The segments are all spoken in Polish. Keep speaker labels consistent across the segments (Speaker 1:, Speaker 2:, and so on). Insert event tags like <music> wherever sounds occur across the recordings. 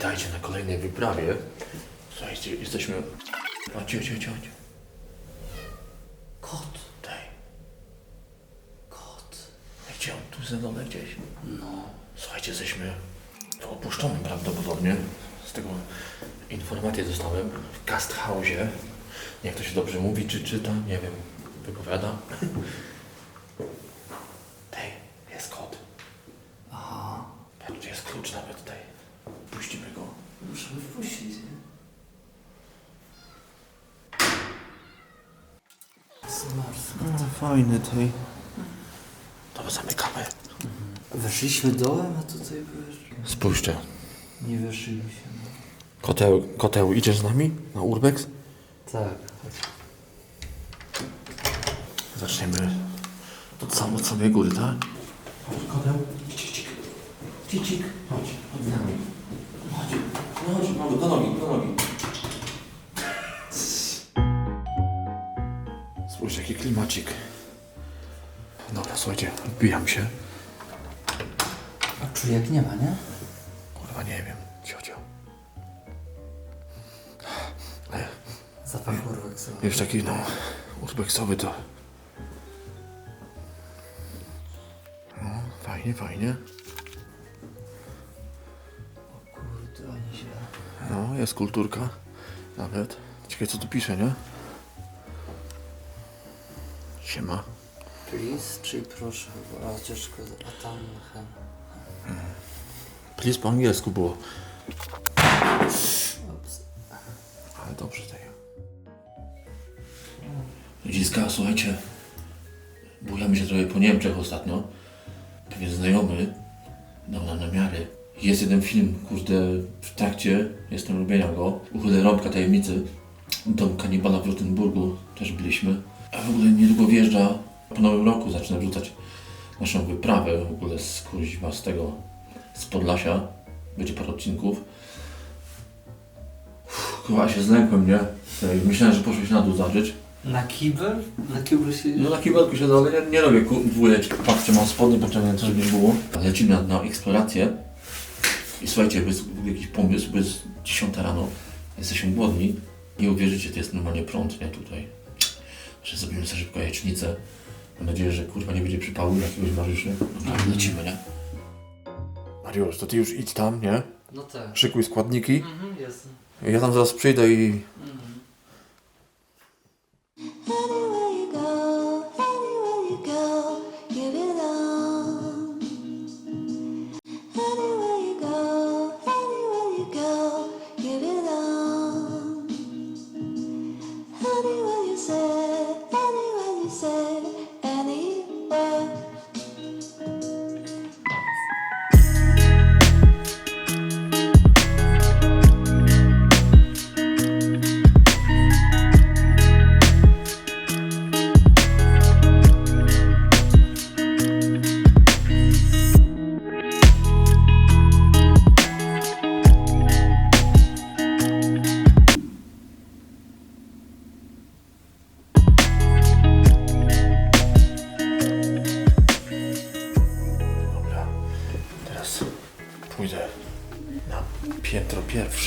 Speaker 1: Witajcie na kolejnej wyprawie. Słuchajcie, jesteśmy... Chodź, chodź, chodź, chodź.
Speaker 2: Kot.
Speaker 1: Tutaj.
Speaker 2: Kot.
Speaker 1: Gdzie on? Tu za dole gdzieś.
Speaker 2: No.
Speaker 1: Słuchajcie, jesteśmy w opuszczonym prawdopodobnie. Z tego informację dostałem. W Gast House. Nie wiem, to się dobrze mówi, czy czyta, nie wiem. Wypowiada. Tej, jest kod.
Speaker 2: Aha.
Speaker 1: Patrzcie, jest klucz nawet tutaj. Puścimy go.
Speaker 2: Musimy wpuścić. nie?
Speaker 3: Fajny tej.
Speaker 1: Dobra, zamykamy.
Speaker 2: Weszliśmy dołem, a tutaj byłeś...
Speaker 1: Spójrzcie.
Speaker 2: Nie weszliśmy.
Speaker 1: Koteł, koteł, idziesz z nami na Urbex?
Speaker 2: Tak. chodź.
Speaker 1: Zaczniemy od samo, od samej góry, tak? Chodź, koteł. Cicik. Cicik. Chodź, chodź z nami. Chodź. No chodź, mamy do nogi, do nogi. Spójrz, jaki klimacik. Dobra, słuchajcie, odbijam się.
Speaker 2: A czujek nie ma, nie?
Speaker 1: Kurwa, nie wiem. Ciocio.
Speaker 2: Zapach urwek sobie.
Speaker 1: już taki, no, urbexowy to... No, fajnie, fajnie.
Speaker 2: O kurde, ani źle.
Speaker 1: No, jest kulturka. Nawet. Ciekawe co tu pisze, nie? Siema.
Speaker 2: Please, czyli proszę chyba. A tam...
Speaker 1: Please po angielsku było.
Speaker 2: Ups.
Speaker 1: Ale dobrze tutaj. Ludziska, słuchajcie. Bujamy się trochę po Niemczech ostatnio. Pewien znajomy dał nam namiary. Jest jeden film, kurde, w trakcie, jestem robienia go. Uchylę rąbka tajemnicy. Dom kanibala w Rotenburgu też byliśmy. A w ogóle niedługo wjeżdża, po nowym roku zaczyna wrzucać naszą wyprawę w ogóle z kuźwa, z tego, z Podlasia. Będzie parę odcinków. Uff, Chyba się zlękłem, nie? Ej, Myślałem, że poszłeś na dół zażyć.
Speaker 2: Na kibel? Na kibel się...
Speaker 1: No na kibelku się ale nie, nie robię ku- dwójeczki. Patrzcie, mam spodnie pociągnięte, żeby nie było. Lecimy na, na eksplorację. I słuchajcie, bez jakiś pomysł, bez 10 rano. Jesteśmy głodni. Nie uwierzycie, to jest normalnie prąd, nie? Tutaj. Że zrobimy sobie szybko jajecznicę. Mam nadzieję, że kurwa nie będzie przypału jakiegoś Mariuszy. Dobra, lecimy, nie? Mariusz, to ty już idź tam, nie?
Speaker 2: No tak.
Speaker 1: Szykuj składniki.
Speaker 2: Mhm, jasne.
Speaker 1: Ja tam zaraz przyjdę i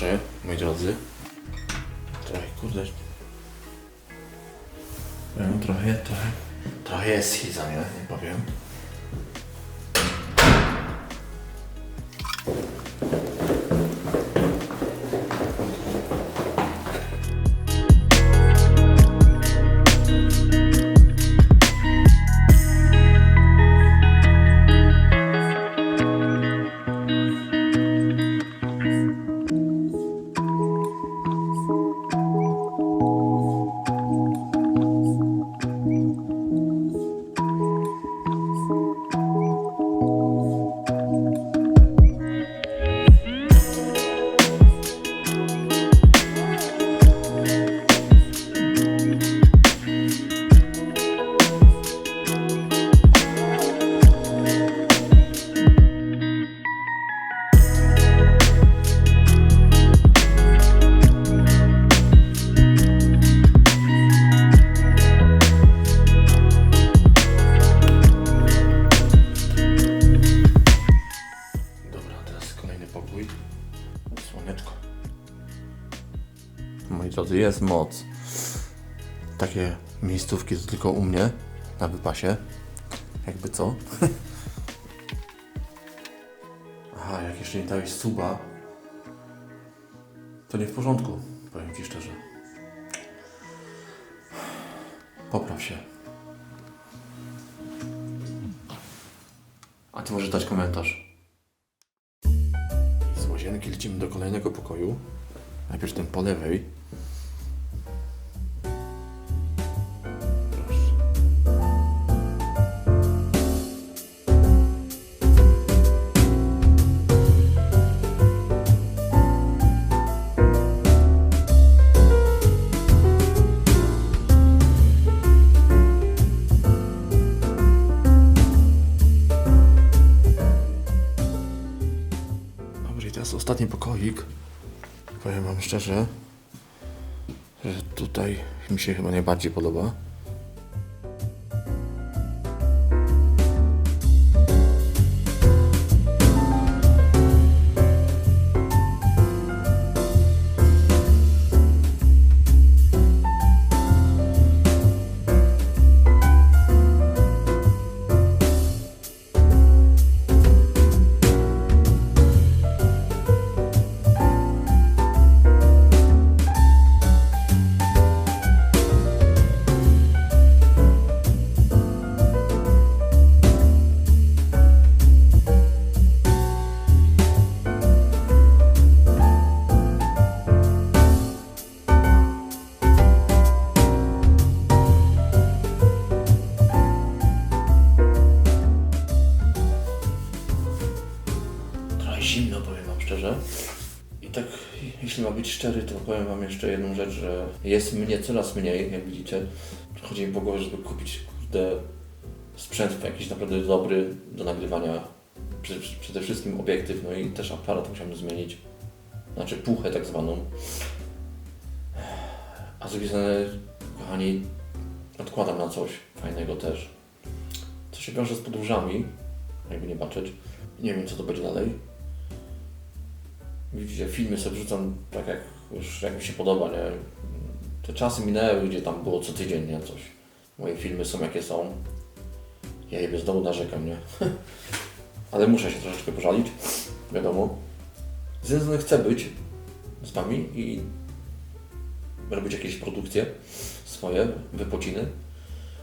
Speaker 1: pierwsze, moi drodzy. Trochę, kurde. Trochę, trochę, trochę jest schiza, nie? Nie powiem. Jest moc. Takie miejscówki to tylko u mnie na wypasie. Jakby co? <laughs> Aha, jak jeszcze nie dałeś suba, to nie w porządku, powiem Ci szczerze. Popraw się. A Ty możesz dać komentarz. Z łazienki lecimy do kolejnego pokoju. Najpierw ten po lewej. Pokoik. Powiem Wam szczerze, że tutaj mi się chyba najbardziej podoba. Jeśli ma być szczery, to powiem Wam jeszcze jedną rzecz, że jest mnie coraz mniej, jak widzicie. Chodzi mi po głowie, żeby kupić, kurde, sprzęt jakiś naprawdę dobry do nagrywania. Przede, wszystkim obiektyw, no i też aparat musiałem zmienić. Znaczy puchę tak zwaną. A z drugiej strony, kochani, odkładam na coś fajnego też. Co się wiąże z podróżami, jakby nie patrzeć. Nie wiem, co to będzie dalej. Widzicie, filmy sobie wrzucam tak, jak już jak mi się podoba, nie? Te czasy minęły, gdzie tam było co tydzień, nie? Coś. Moje filmy są jakie są. Ja je bez domu narzekam, nie? <laughs> Ale muszę się troszeczkę pożalić, wiadomo. Z jednej chcę być z Wami i robić jakieś produkcje swoje, wypociny.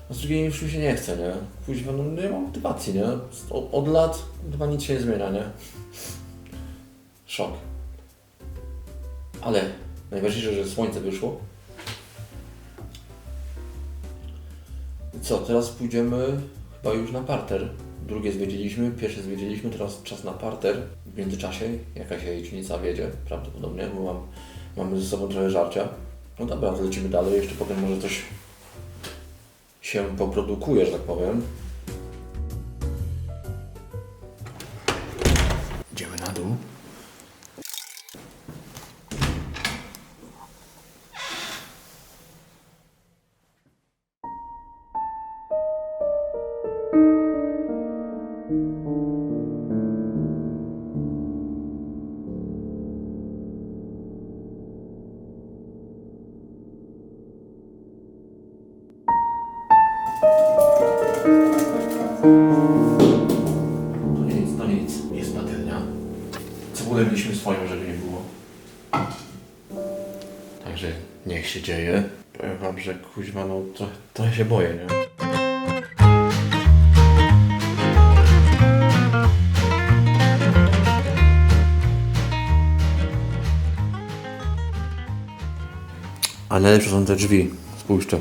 Speaker 1: A z drugiej już mi się nie chce, nie? Kuźwa, no nie mam motywacji, nie? Od, od lat chyba nic się nie zmienia, nie? Szok. Ale najważniejsze, że słońce wyszło. Co, teraz pójdziemy chyba już na parter. Drugie zwiedziliśmy, pierwsze zwiedziliśmy, teraz czas na parter. W międzyczasie jakaś jajecznica wiedzie, prawdopodobnie, bo mam, mamy ze sobą trochę żarcia. No dobra, lecimy dalej, jeszcze potem może coś się poprodukuje, że tak powiem. Cebulę mieliśmy swoją, żeby nie było. Także niech się dzieje. Powiem wam, że kuźwa, no trochę, trochę się boję, nie? A najlepsze są te drzwi. Spójrzcie.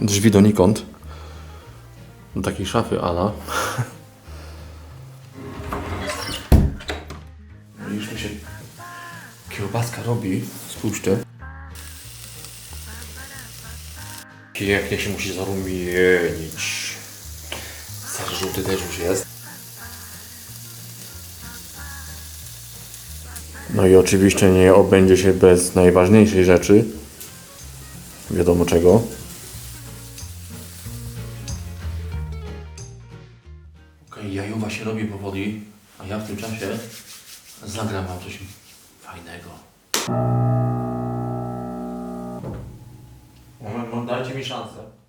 Speaker 1: Drzwi donikąd. Do takiej szafy ala. Kiełbaska robi. Spójrzcie. Pięknie się musi zarumienić. Ser żółty też już jest. No i oczywiście nie obędzie się bez najważniejszej rzeczy. Wiadomo czego. Okej, jajuwa się robi powoli, a ja w tym czasie zagram wam coś fajnego. Dajcie mi szansę.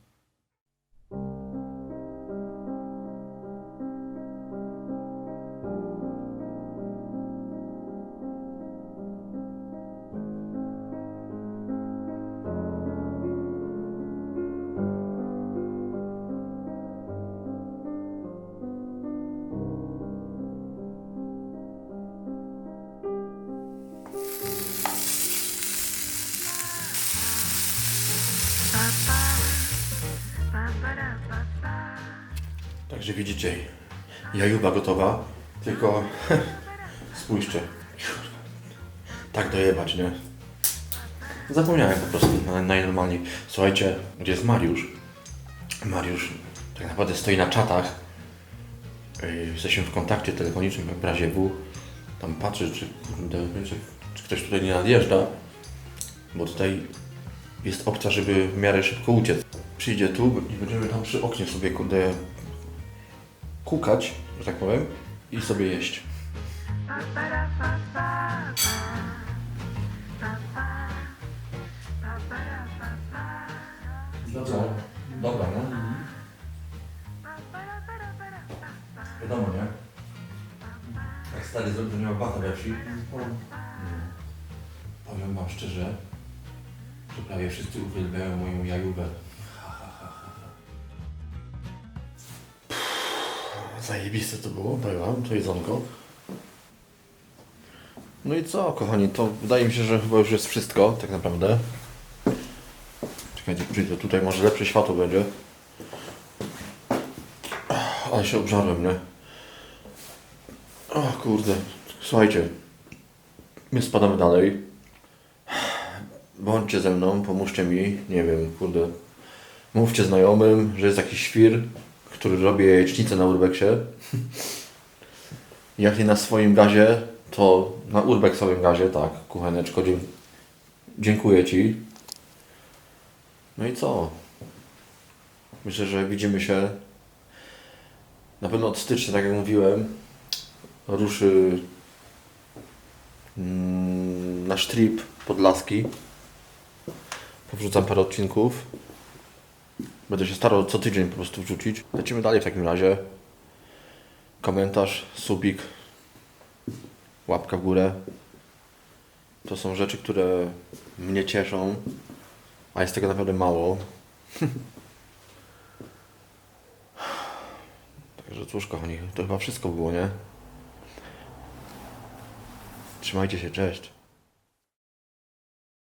Speaker 1: Także widzicie, jajuba gotowa, tylko <laughs> spójrzcie. Tak dojebać, nie? Zapomniałem po prostu na- najnormalniej. Słuchajcie, gdzie jest Mariusz? Mariusz tak naprawdę stoi na czatach. Jesteśmy w kontakcie telefonicznym w razie W. Tam patrzy, czy, czy, czy ktoś tutaj nie nadjeżdża. Bo tutaj jest opcja, żeby w miarę szybko uciec. Przyjdzie tu i będziemy tam przy oknie sobie, kurde, kukać, że tak powiem, i sobie jeść. No co? Dobra, no. Wiadomo, nie? Jak stary zrobił, to nie ma bata we wsi. Powiem wam szczerze, że prawie wszyscy uwielbiają moją jajówę. Zajebiste to było, wam, to jedzonko. No i co, kochani, to wydaje mi się, że chyba już jest wszystko, tak naprawdę. Czekajcie, przyjdę tutaj, może lepsze światło będzie. Ale się obżarłem, nie? O kurde, słuchajcie, my spadamy dalej. Bądźcie ze mną, pomóżcie mi, nie wiem, kurde. Mówcie znajomym, że jest jakiś świr, który robi jajecznicę na urbeksie. <laughs> Jak nie na swoim gazie, to na urbeksowym gazie, tak, kucheneczko, dziękuję Ci. No i co? Myślę, że widzimy się na pewno od stycznia, tak jak mówiłem, ruszy mm, nasz trip podlaski. Powrzucam parę odcinków. Będę się starał co tydzień po prostu wrzucić. Lecimy dalej w takim razie. Komentarz, subik, łapka w górę. To są rzeczy, które mnie cieszą, a jest tego naprawdę mało. <laughs> Także cóż, kochani, to chyba wszystko było, nie? Trzymajcie się, cześć.